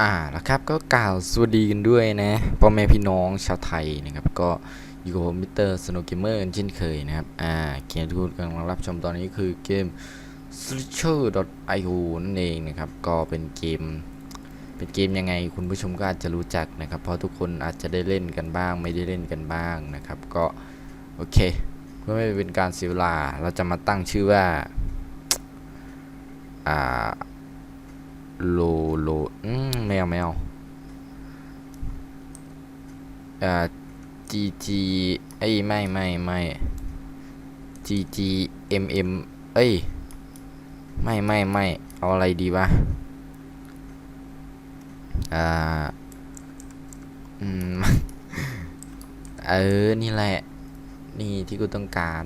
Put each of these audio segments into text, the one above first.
อ่าแล้วครับก็กล่าวสวัสดีกันด้วยนะพ่อแม่พี่น้องชาวไทยนะครับก็อยู่กับผมมิสเตอร์สโนว์เกมเมอร์เช่นเคยนะครับอ่าเกมที่คุณกำลังรับชมตอนนี้คือเกม s l i t c h e r i o นั่นเองนะครับก็เป็นเกม เป็นเกมยังไงคุณผู้ชมก็อาจจะรู้จักนะครับ เพราะทุกคนอาจจะได้เล่นกันบ้าง ไม่ได้เล่นกันบ้างนะครับ ก็โอเคเพื่อไม่เป็นการเสียเวลาเราจะมาตั้งชื่อว่าอ่าโลโลอืม แมวแมวอ่า G G เอ้ยไม่ไม่ไม่ G G M M เอ้ย ไม่ไม่ไม่เอาอะไรดีวะอ่าอืมเออ นี่แหละ นี่ที่กูต้องการ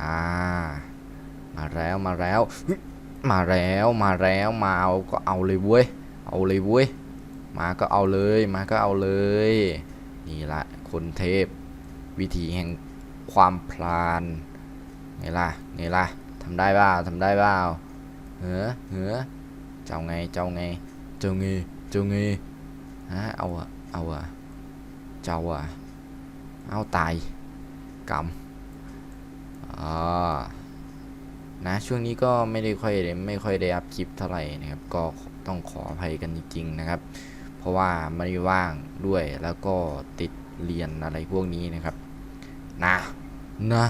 อ่า มาแล้ว มาแล้ว มาแล้ว มาแล้ว มาเอาก็เอาเลยเว้ย เอาเลยเว้ย มาก็เอาเลย มาก็เอาเลย นี่ละคนเทพ วิธีแห่งความพลานไงล่ะไงล่ะทำได้เปล่าทำได้เปล่าเหอเหอเจ้าไง เจ้าไง เจ้าไง เจ้าไงฮะเอาอะเอาอะเจ้าอะเอาตายกำอ่า นะช่วงนี้ก็ไม่ได้ค่อยไไม่ค่อยได้อัพคลิปเท่าไหร่นะครับ ก็ต้องขออภัยกันจริงๆนะครับ เพราะว่าไม่ได้ว่างด้วยแล้วก็ติดเรียนอะไรพวกนี้นะครับ นะนะ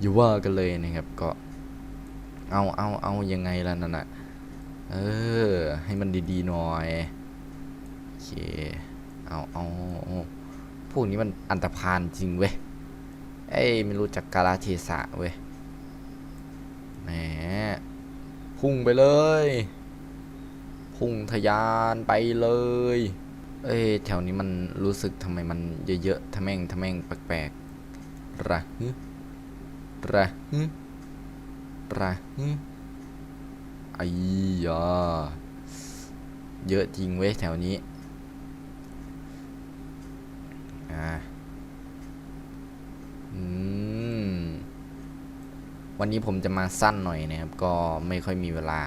อย่าว่ากันเลยนะครับก็ เอาเอาเอายังไงล่ะนั่นน่ะเออ ให้มันดีๆหน่อยโอเคเอาเอาเอาพวกนี้มันอันตรพานจริงเว้ยเอ้ยไม่รู้จักกาลเทศะเว้ย แหมพุ่งไปเลย พุ่งทะยานไปเลย เอ้ยแถวนี้มันรู้สึกทำไมมันเยอะๆทะแม่งทะแม่งแปลกๆระฮึระฮึระฮึไอ้ยาเยอะจริงเว้ยแถวนี้ อ่าอืม วันนี้ผมจะมาสั้นหน่อยนะครับ ก็ไม่ค่อยมีเวลา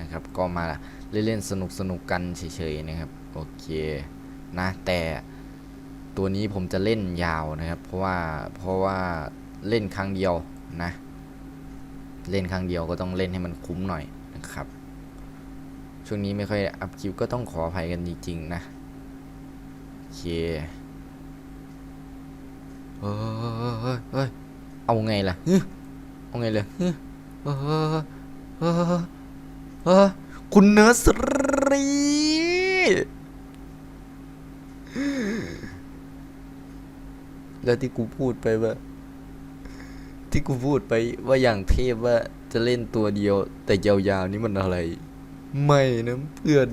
นะครับ ก็มาเล่นๆสนุกสนุกกันเฉยๆนะครับ โอเคนะแต่ตัวนี้ผมจะเล่นยาวนะครับ เพราะว่าเพราะว่าเล่นครั้งเดียวนะ เล่นครั้งเดียวก็ต้องเล่นให้มันคุ้มหน่อยนะครับช่วงนี้ไม่ค่อยอัพคลิปก็ต้องขออภัยกันจริงๆนะโอเคเฮ้ยเฮ้ยเอาไงล่ะ เอาไงเลยเฮ้ยเฮ้ยเฮ้ยเฮ้ยคุณเนอร์สรีแล้วที่กูพูดไปว่า ที่กูพูดไปว่าอย่างเทพว่าจะเล่นตัวเดียว แต่ยาวๆนี่มันอะไร ไม่นะเพื่อน